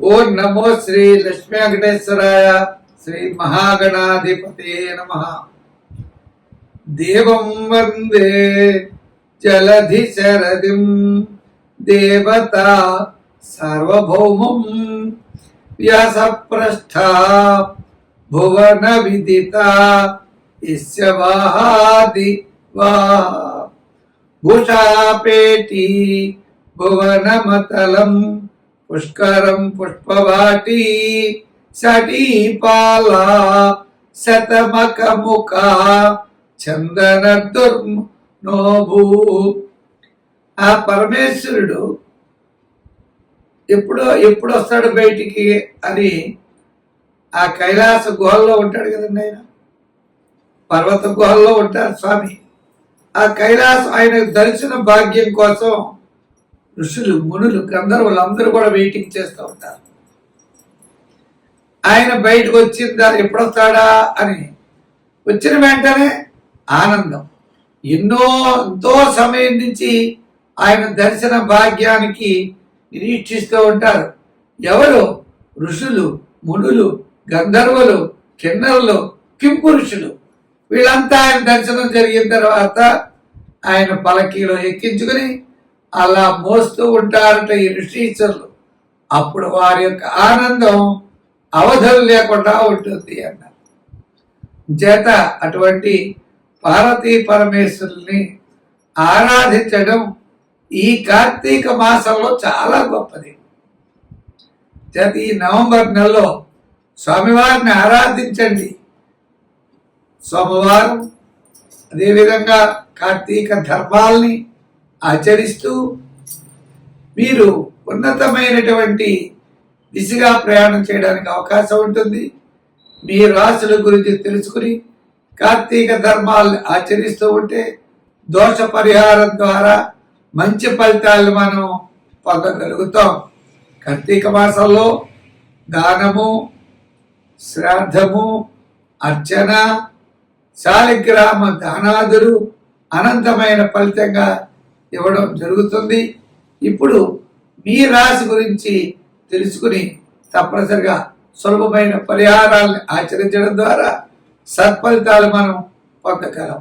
ఓం నమో శ్రీ లక్ష్మీ వెంకటేశ్వరాయ శ్రీ మహాగణాధిపతే నమ దేవం వందే జలధి శరదిం దేవత సార్వభౌమం వ్యాసప్రస్థ భువన విదిత ఇస్య వాహాది వాహ భూషాపేటి భువనమతలం పుష్కరం పుష్పవాటి సటీపాల శతమకముఖ చందన దుర్నోభూ. ఆ పరమేశ్వరుడు ఎప్పుడో ఎప్పుడు వస్తాడు బయటికి అని ఆ కైలాస గుహల్లో ఉంటాడు కదండి ఆయన. పర్వత గుహల్లో ఉంటారు స్వామి. ఆ కైలాసం ఆయన దర్శన భాగ్యం కోసం ఋషులు మునులు గంధర్వులు అందరూ కూడా వెయిటింగ్ చేస్తూ ఉంటారు. ఆయన బయటకు వచ్చిందా ఎప్పుడొస్తాడా అని వచ్చిన వెంటనే ఆనందం. ఎన్నో ఎంతో సమయం నుంచి ఆయన దర్శన భాగ్యానికి నిరీక్షిస్తూ ఉంటారు. ఎవరు? ఋషులు మునులు గంధర్వులు కిన్నరులు కింపురుషులు వీళ్ళంతా ఆయన దర్శనం జరిగిన తర్వాత ఆయన పలకీలో ఎక్కించుకుని అలా మోస్తూ ఉంటారట ఈ ఋషీశ్వరులు. అప్పుడు వారి యొక్క ఆనందం అవధులు లేకుండా ఉంటుంది అన్నారు. చేత అటువంటి పార్వతీ పరమేశ్వరుల్ని ఆరాధించడం ఈ కార్తీక మాసంలో చాలా గొప్పది. చేత ఈ నవంబర్ నెలలో స్వామివారిని ఆరాధించండి. సోమవారం అదేవిధంగా కార్తీక ధర్మాల్ని ఆచరిస్తూ మీరు ఉన్నతమైనటువంటి దిశగా ప్రయాణం చేయడానికి అవకాశం ఉంటుంది. మీ రాశుల గురించి తెలుసుకుని కార్తీక ధర్మాలను ఆచరిస్తూ ఉంటే దోష పరిహారం ద్వారా మంచి ఫలితాలు మనం పొందగలుగుతాం. కార్తీక మాసంలో దానము శ్రాద్ధము అర్చన శాలిగ్రామ దానాదులు అనంతమైన ఫలితంగా ఇవ్వడం జరుగుతుంది. ఇప్పుడు మీ రాశి గురించి తెలుసుకుని తప్పనిసరిగా సులభమైన పరిహారాలను ఆచరించడం ద్వారా సత్ఫలితాలు మనం పొందగలం.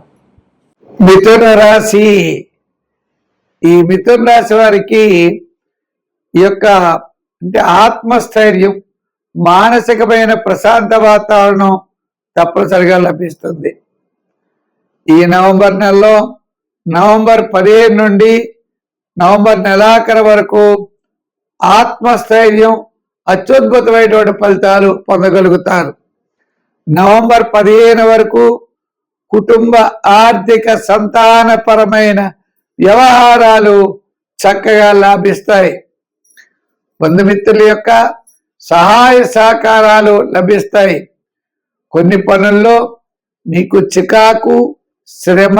మిథున రాశి. ఈ మిథున రాశి వారికి ఈ యొక్క అంటే ఆత్మస్థైర్యం మానసికమైన ప్రశాంత వాతావరణం తప్పనిసరిగా లభిస్తుంది. ఈ నవంబర్ నెలలో నవంబర్ పదిహేను నుండి నవంబర్ నెలాఖరు వరకు ఆత్మస్థైర్యం అత్యద్భుతమైనటువంటి ఫలితాలు పొందగలుగుతారు. నవంబర్ పదిహేను వరకు కుటుంబ ఆర్థిక సంతానపరమైన వ్యవహారాలు చక్కగా లాభిస్తాయి. బంధుమిత్రుల యొక్క సహాయ సహకారాలు లభిస్తాయి. కొన్ని పనుల్లో మీకు చికాకు శ్రమ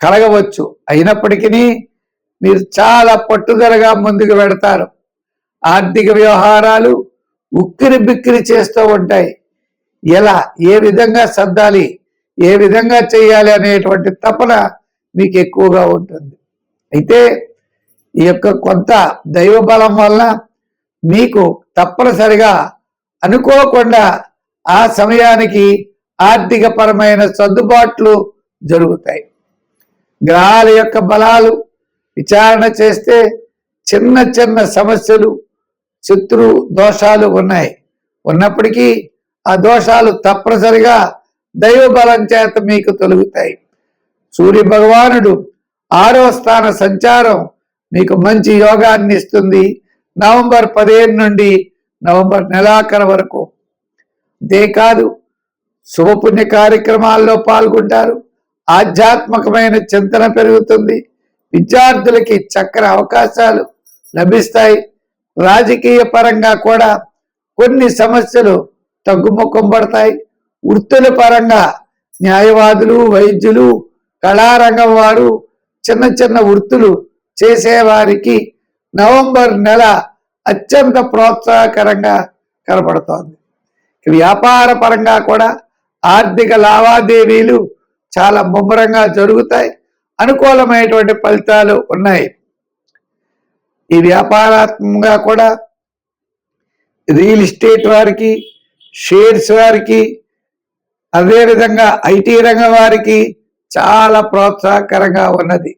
కలగవచ్చు. అయినప్పటికీ మీరు చాలా పట్టుదలగా ముందుకు పెడతారు ఆర్థిక వ్యవహారాలు ఉక్కిరి బిక్కిరి చేస్తూ ఉంటాయి. ఎలా? ఏ విధంగా సర్దాలి? ఏ విధంగా చేయాలి అనేటువంటి తపన మీకు ఎక్కువగా ఉంటుంది. అయితే ఈ యొక్క కొంత దైవ బలం వలన మీకు తప్పనిసరిగా అనుకోకుండా ఆ సమయానికి ఆర్థిక పరమైన సర్దుబాట్లు జరుగుతాయి. గ్రహాల యొక్క బలాలు విచారణ చేస్తే చిన్న చిన్న సమస్యలు శత్రు దోషాలు ఉన్నాయి. ఉన్నప్పటికీ ఆ దోషాలు తప్పనిసరిగా దైవ బలం చేత మీకు తొలుగుతాయి. సూర్య భగవానుడు ఆరో స్థాన సంచారం మీకు మంచి యోగాన్ని ఇస్తుంది నవంబర్ పదిహేను నుండి నవంబర్ నెలాఖరు వరకు. అంతేకాదు శుభపుణ్య కార్యక్రమాల్లో పాల్గొంటారు. ఆధ్యాత్మకమైన చింతన పెరుగుతుంది. విద్యార్థులకి చక్కని అవకాశాలు లభిస్తాయి. రాజకీయ పరంగా కూడా కొన్ని సమస్యలు తగ్గుముఖం పడతాయి. వృత్తుల పరంగా న్యాయవాదులు వైద్యులు కళారంగం వారు చిన్న చిన్న వృత్తులు చేసేవారికి నవంబర్ నెల అత్యంత ప్రోత్సాహకరంగా కనపడుతోంది. వ్యాపార పరంగా కూడా ఆర్థిక లావాదేవీలు చాలా ముమ్మరంగా జరుగుతాయి. అనుకూలమైనటువంటి ఫలితాలు ఉన్నాయి. ఈ వ్యాపారాత్మకంగా కూడా రియల్ ఎస్టేట్ వారికి షేర్స్ వారికి అదేవిధంగా ఐటీ రంగం వారికి చాలా ప్రోత్సాహకరంగా ఉన్నది.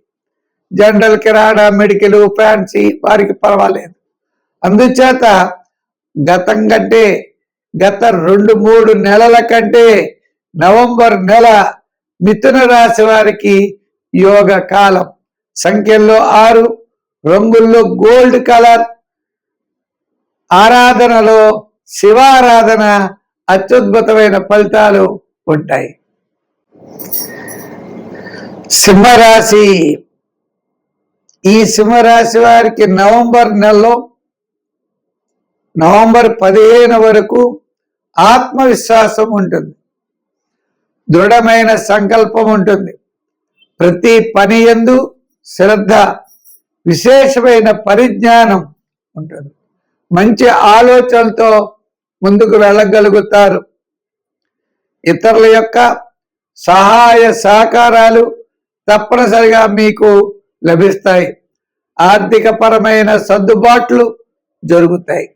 జనరల్ కిరాణా మెడికల్ ఫ్యాన్సీ వారికి పర్వాలేదు. అందుచేత గతం కంటే గత రెండు మూడు నెలల కంటే నవంబర్ నెల మిథున రాశి వారికి యోగ కాలం. సంఖ్యల్లో ఆరు రంగుల్లో గోల్డ్ కలర్. ఆరాధనలో శివారాధన అత్యద్భుతమైన ఫలితాలు ఉంటాయి. సింహరాశి. ఈ సింహరాశి వారికి నవంబర్ నెలలో నవంబర్ పదిహేను వరకు ఆత్మవిశ్వాసం ఉంటుంది. దృఢమైన సంకల్పం ఉంటుంది. ప్రతి పని ఎందు శ్రద్ధ విశేషమైన పరిజ్ఞానం ఉంటుంది. మంచి ఆలోచనలతో ముందుకు వెళ్ళగలుగుతారు. ఇతరుల యొక్క సహాయ సహకారాలు తప్పనిసరిగా మీకు లభిస్తాయి. ఆర్థికపరమైన సర్దుబాట్లు జరుగుతాయి.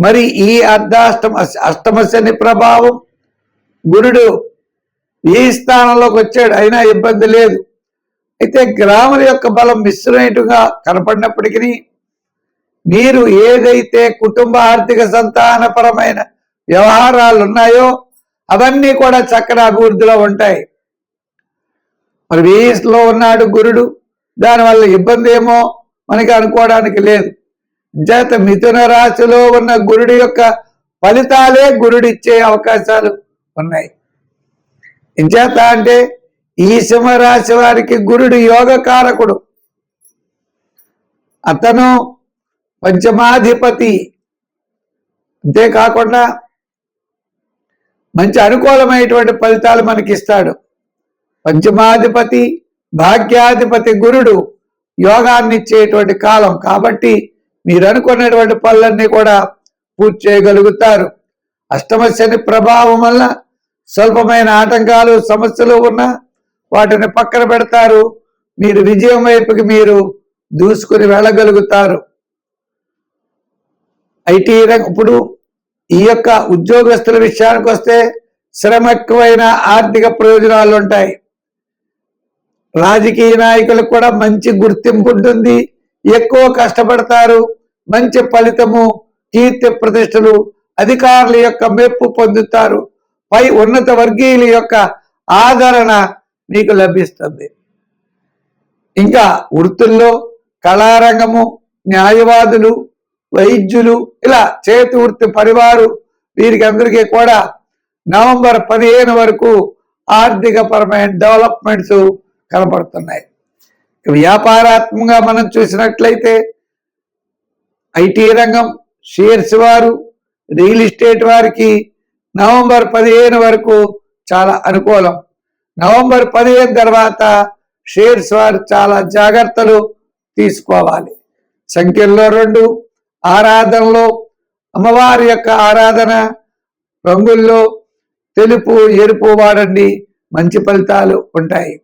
మరి ఈ అర్ధాష్టమ అష్టమ శని ప్రభావం గురుడు ఈ స్థానంలోకి వచ్చాడు అయినా ఇబ్బంది లేదు. అయితే గ్రాముల యొక్క బలం మిశ్రమైనట్టుగా కనపడినప్పటికీ మీరు ఏదైతే కుటుంబ ఆర్థిక సంతానపరమైన వ్యవహారాలు ఉన్నాయో అవన్నీ కూడా చక్కని అభివృద్ధిలో ఉంటాయి. మరి వేయిస్లో ఉన్నాడు గురుడు దానివల్ల ఇబ్బంది ఏమో మనకి అనుకోవడానికి లేదు. చేత మిథున రాశిలో ఉన్న గురుడి యొక్క ఫలితాలే గురుడిచ్చే అవకాశాలు ఉన్నాయి. ఎంచేత అంటే ఈ సింహరాశి వారికి గురుడు యోగకారకుడు అతను పంచమాధిపతి. అంతేకాకుండా మంచి అనుకూలమైనటువంటి ఫలితాలు మనకి ఇస్తాడు పంచమాధిపతి భాగ్యాధిపతి గురుడు యోగాన్ని ఇచ్చేటువంటి కాలం. కాబట్టి మీరు అనుకున్నటువంటి పనులన్నీ కూడా పూర్తి చేయగలుగుతారు. అష్టమ శని ప్రభావం వల్ల స్వల్పమైన ఆటంకాలు సమస్యలు ఉన్నా వాటిని పక్కన పెడతారు. మీరు విజయం వైపుకి మీరు దూసుకుని వెళ్ళగలుగుతారు. ఐటీ ఇప్పుడు ఈ యొక్క ఉద్యోగస్తుల విషయానికి వస్తే శ్రమ ఎక్కువైన ఆర్థిక ప్రయోజనాలు ఉంటాయి. రాజకీయ నాయకులకు కూడా మంచి గుర్తింపు ఉంటుంది. ఎక్కువ కష్టపడతారు. మంచి ఫలితము కీర్తి ప్రతిష్టలు అధికారుల యొక్క మెప్పు పొందుతారు. పై ఉన్నత వర్గీయుల యొక్క ఆదరణ మీకు లభిస్తుంది. ఇంకా వృత్తుల్లో కళారంగము న్యాయవాదులు వైద్యులు ఇలా చేతి వృత్తి పరివారు వీరికి అందరికీ కూడా నవంబర్ పదిహేను వరకు ఆర్థిక పరమైన డెవలప్మెంట్స్ కనపడుతున్నాయి. వ్యాపారాత్మకంగా మనం చూసినట్లయితే ఐటీ రంగం షేర్స్ వారు రియల్ ఎస్టేట్ వారికి నవంబర్ పదిహేను వరకు చాలా అనుకూలం. నవంబర్ పదిహేను తర్వాత షేర్స్ వారు చాలా జాగ్రత్తలు తీసుకోవాలి. సంఖ్యల్లో రెండు ఆరాధనలో అమ్మవారి యొక్క ఆరాధన రంగుల్లో తెలుపు ఎరుపు వాడండి మంచి ఫలితాలు ఉంటాయి.